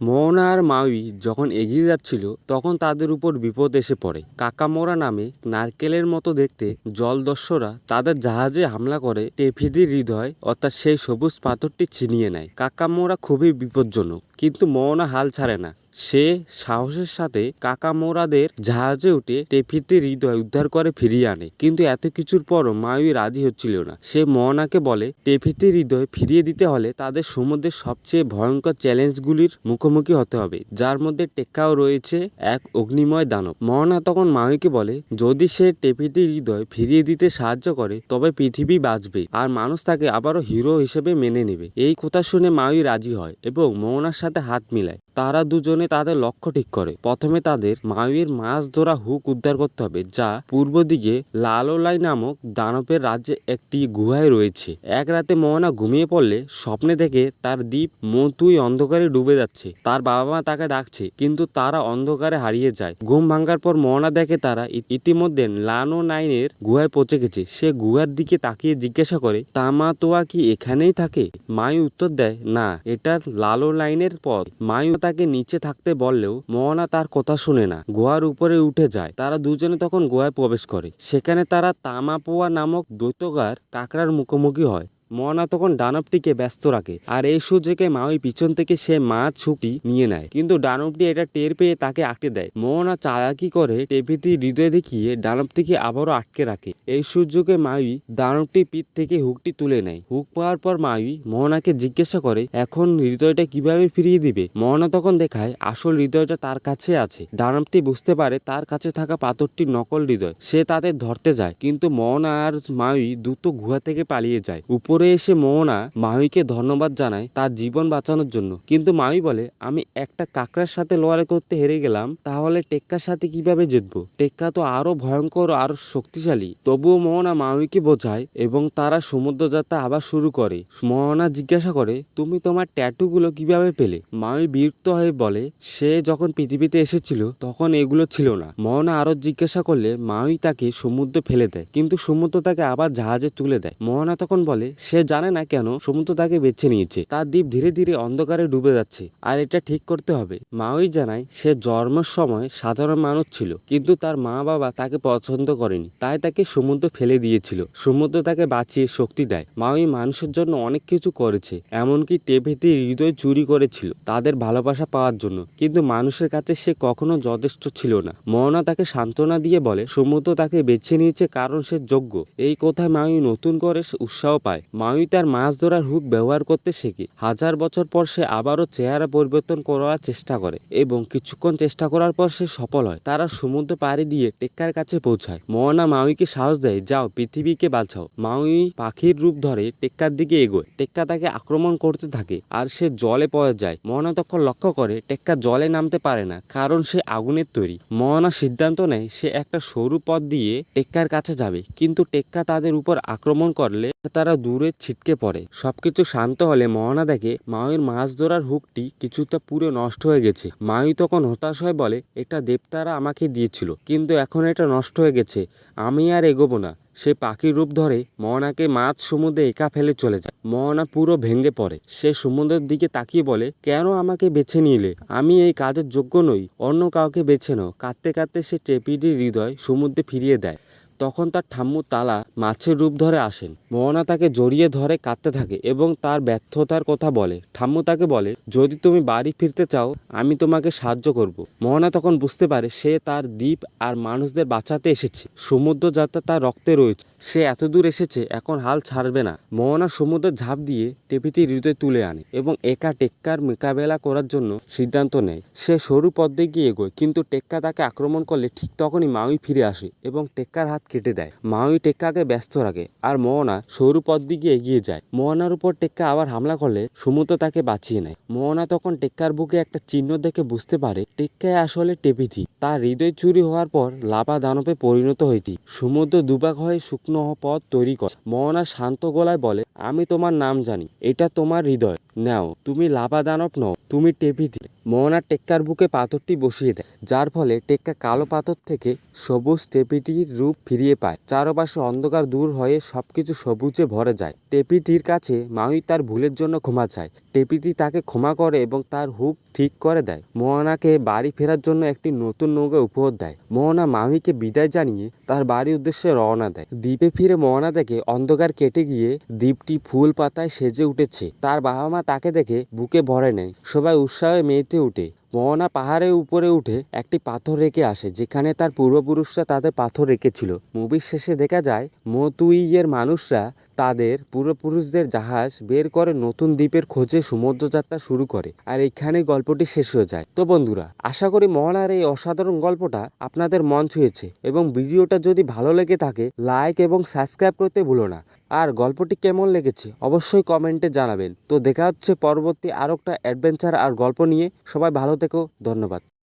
মোহনা আর মাউই যখন এগিয়ে যাচ্ছিল, তখন তাদের উপর বিপদ এসে পড়ে। কাকামোরা নামে নারকেলের মতো দেখতে জলদস্যরা তাদের জাহাজে হামলা করে, টেফিদির হৃদয় অর্থাৎ সেই সবুজ পাথরটি ছিনিয়ে নেয়। কাকামোরা খুবই বিপজ্জনক, কিন্তু মোহনা হাল ছাড়ে না। সে সাহসের সাথে কাকামোরাদের জাহাজে উঠে টেফিদির হৃদয় উদ্ধার করে ফিরিয়ে আনে। কিন্তু এত কিছুর পরও মাউই রাজি হচ্ছিল না। সে মোহনাকে বলে টেফিদির হৃদয় ফিরিয়ে দিতে হলে তাদের সমুদ্রের সবচেয়ে ভয়ঙ্কর চ্যালেঞ্জগুলির মুখোমুখি হতে হবে, যার মধ্যে টেক্কাও রয়েছে এক অগ্নিময় দানব। মোহনা তখন মায়ুকে বলে, যদি সে টেপিটির হৃদয় ফিরিয়ে দিতে সাহায্য করে, তবে পৃথিবী বাঁচবে আর মানুষ তাকে আবারও হিরো হিসেবে মেনে নেবে। এই কথা শুনে মাউই রাজি হয় এবং মোহনার সাথে হাত মিলায়। তারা দুজনে তাদের লক্ষ্য ঠিক করে। প্রথমে তাদের মাউইয়ের মাছ ধরা হুক উদ্ধার করতে হবে, যা পূর্ব দিকে লালোলাই নামক দানবের রাজ্যে একটি গুহায় রয়েছে। এক রাতে মোহনা ঘুমিয়ে পড়লে স্বপ্নে দেখে তার দ্বীপ মতুই অন্ধকারে ডুবে যাচ্ছে। তার বাবা মা তাকে ডাকছে, কিন্তু তারা অন্ধকারে হারিয়ে যায়। ঘুম ভাঙ্গার পর মোহনা দেখে তারা ইতিমধ্যে লানো নাইনের গুহায় পৌঁছে গেছে। সে গুহার দিকে তাকিয়ে জিজ্ঞাসা করে, তামাতোয়া কি এখানেই থাকে? মায়ু উত্তর দেয়, না, এটা লালো লাইনের পথ। মায়ু তাকে নিচে থাকতে বললেও মোহনা তার কথা শুনে না। গোয়ার উপরে উঠে যায়। তারা দুজনে তখন গোয়ায় প্রবেশ করে। সেখানে তারা তামাপোয়া নামক দৈতগার কাকড়ার মুখোমুখি হয়। মোহনা তখন দানবটিকে ব্যস্ত রাখে আর এই সুযোগে মাউই পিছন থেকে সে মাছ ছুটি নিয়ে নেয়। কিন্তু দানবটি এটা টের পেয়ে তাকে আটকে দেয়। মোহনা চালাকি করে টেপিটি হৃদয় দেখিয়ে দানবটিকে আবারও আটকে রাখে। এই সুযোগে মাউই দানবটি পিঠ থেকে হুকটি তুলে নেয়। হুক পাওয়ার পর মাউই মোহনাকে জিজ্ঞাসা করে, এখন হৃদয়টা কীভাবে ফিরিয়ে দিবে? মোহনা তখন দেখায়, আসল হৃদয়টা তার কাছে আছে। দানবটি বুঝতে পারে তার কাছে থাকা পাথরটি নকল হৃদয়। সে তাদের ধরতে যায়। কিন্তু মোহনা আর মাউই দ্রুত গুহা থেকে পালিয়ে যায়। উপরে এসে মোহনা মাউইকে ধন্যবাদ জানায় তার জীবন বাঁচানোর জন্য। কিন্তু মাউই বলে, আমি একটা কাকড়ার সাথে লড়াই করতে হেরে গেলাম, তাহলে টেক্কার সাথে কীভাবে জিতবো? টেক্কা তো আরও ভয়ঙ্কর আরও শক্তিশালী। তবুও মোহনা মাউইকে বোঝায় এবং তারা সমুদ্র যাত্রা আবার শুরু করে। মোহনা জিজ্ঞাসা করে, তুমি তোমার ট্যাটুগুলো কীভাবে পেলে? মাউই বিরক্ত হয়ে বলে, সে যখন পৃথিবীতে এসেছিল, তখন এগুলো ছিল না। মোহনা আরও জিজ্ঞাসা করলে মাউই তাকে সমুদ্র ফেলে দেয়, কিন্তু সমুদ্র তাকে আবার জাহাজে তুলে দেয়। মোহনা তখন বলে সে জানে না কেন সমুদ্র তাকে বেছে নিয়েছে। তার দ্বীপ ধীরে ধীরে অন্ধকারে ডুবে যাচ্ছে। আর এটা ঠিক করতে হবে। মাউই জানায়, সে জন্মের সময় সাধারণ মানুষ ছিল, কিন্তু তার মা বাবা তাকে পছন্দ করেনি। তাই তাকে সমুদ্র ফেলে দিয়েছিল। সমুদ্র তাকে বাঁচিয়ে শক্তি দেয়। মাউই মানুষের জন্য অনেক কিছু করেছে, এমনকি টেপেতে হৃদয় চুরি করেছিল তাদের ভালোবাসা পাওয়ার জন্য। কিন্তু মানুষের কাছে সে কখনো যথেষ্ট ছিল না। মোহনা তাকে সান্ত্বনা দিয়ে বলে, সমুদ্র তাকে বেছে নিয়েছে কারণ সে যোগ্য। এই কথায় মাউই নতুন করে উৎসাহ পায়। মাউই তার মাছ ধরার হুক ব্যবহার করতে শেখে। হাজার বছর পর সে আবারও চেহারা পরিবর্তন করার চেষ্টা করে এবং কিছুক্ষণ চেষ্টা করার পর সে সফল হয়। তারা সমুদ্র পাড়ি দিয়ে টেক্কার কাছে পৌঁছায়। মোহনা মাউইকে সাহস দেয়, যাও, পৃথিবীকে বাঁচাও। মাউই পাখির রূপ ধরে টেক্কার দিকে এগোয়। টেক্কা তাকে আক্রমণ করতে থাকে আর সে জলে পড়ে যায়। মোহনা তখন লক্ষ্য করে টেক্কা জলে নামতে পারে না, কারণ সে আগুনের তৈরি। মোহনা সিদ্ধান্ত নেয়, সে একটা সরু পথ দিয়ে টেক্কার কাছে যাবে। কিন্তু টেক্কা তাদের উপর আক্রমণ করলে তারা দূরে ছিটকে পড়ে। সবকিছু শান্ত হলে মোহনা দেখে মাউয়ের মাছ ধরার হুকটি কিছুটা পুরো নষ্ট হয়ে গেছে। মাউই তখন হতাশ হয়ে বলে, এটা দেবতারা আমাকে দিয়েছিল, কিন্তু এখন এটা নষ্ট হয়ে গেছে। আমি আর এগোবো না। সে পাখির রূপ ধরে মোহনাকে মাছ সমুদ্রে একা ফেলে চলে যায়। মোহনা পুরো ভেঙে পড়ে। সে সমুদ্রের দিকে তাকিয়ে বলে, কেন আমাকে বেছে নিলে? আমি এই কাজের যোগ্য নই। অন্য কাউকে বেছে নাও। কাঁদতে কাঁদতে সে টেপিডির হৃদয় সমুদ্রে ফিরিয়ে দেয়। তখন তার ঠাম্মু তালা মাছের রূপ ধরে আসেন। মোহনা তাকে জড়িয়ে ধরে কাঁদতে থাকে এবং তার ব্যর্থতার কথা বলে। ঠাম্মু তাকে বলে, যদি তুমি বাড়ি ফিরতে চাও, আমি তোমাকে সাহায্য করব। মোহনা তখন বুঝতে পারে সে তার দ্বীপ আর মানুষদের বাঁচাতে এসেছে। সমুদ্র যাত্রা তার রক্তে রয়েছে। সে এত দূর এসেছে, এখন হাল ছাড়বে না। মোহনা সমুদ্রের ঝাঁপ দিয়ে টেপিটি হৃদয় তুলে আনে এবং একা টেক্কার মোকাবেলা করার জন্য সিদ্ধান্ত নেয়। সে সরু পথ দিয়ে গিয়ে এগোয়, কিন্তু টেক্কা তাকে আক্রমণ করলে ঠিক তখনই মাউই ফিরে আসে এবং টেক্কার হাত কেটে দেয়। মাউই টেক্কাকে ব্যস্ত রাখে আর মোহনা সরু পথ দিকে এগিয়ে যায়। মোহনার উপর টেক্কা আবার হামলা করলে সমুদ্র তাকে বাঁচিয়ে নেয়। মোহনা তখন টেক্কার বুকে একটা চিহ্ন দেখে বুঝতে পারে টেক্কায় আসলে টেপিথি। তার হৃদয় চুরি হওয়ার পর লাভা দানবে পরিণত হয়েছি সমুদ্র দুভাগ হয়ে শুকনো পথ তৈরি করে। মোহনা শান্ত গলায় বলে, আমি তোমার নাম জানি। এটা তোমার হৃদয়। নাও, তুমি লাভা দানব নও, তুমি টেপিতি মোহনা টেক্কার বুকে পাথরটি বসিয়ে দেয়, যার ফলে টেক্কা কালো পাথর থেকে সবুজ টেপিটির রূপ ফিরিয়ে পায়। চারপাশে অন্ধকার দূর হয়ে সবকিছু সবুজে ভরে যায়। টেপিটির কাছে মাউই তার ভুলের জন্য ক্ষমা চায়। টেপিটি তাকে ক্ষমা করে এবং তার হুক ঠিক করে দেয়। মোহনাকে বাড়ি ফেরার জন্য একটি নতুন নৌকা উপহার দেয়। মোহনা মামিকে বিদায় জানিয়ে তার বাড়ির উদ্দেশ্যে রওনা দেয়। দ্বীপে ফিরে মোহনা দেখে অন্ধকার কেটে গিয়ে দ্বীপটি ফুল পাতায় সেজে উঠেছে। তার বাবা মা তাকে দেখে বুকে ভরে নেয়। সবাই উৎসাহে মেতে উঠে মোহনা পাহাড়ের উপরে উঠে একটি পাথর রেখে আসে, যেখানে তার পূর্বপুরুষরা তাদের পাথর রেখেছিল। মুভির শেষে দেখা যায়, মতুইয়ের মানুষরা তাদের পূর্বপুরুষদের জাহাজ বের করে নতুন দ্বীপের খোঁজে সমুদ্রযাত্রা শুরু করে। আর এখানে গল্পটি শেষ হয়ে যায়। তো বন্ধুরা, আশা করি মোহনার এই অসাধারণ গল্পটা আপনাদের মন ছুঁয়েছে এবং ভিডিওটা যদি ভালো লেগে থাকে, লাইক এবং সাবস্ক্রাইব করতে ভুলো না। আর গল্পটি কেমন লেগেছে অবশ্যই কমেন্টে জানাবেন। তো দেখা হচ্ছে পরবর্তী আরও একটা অ্যাডভেঞ্চার আর গল্প নিয়ে। সবাই ভালো থেকো, ধন্যবাদ।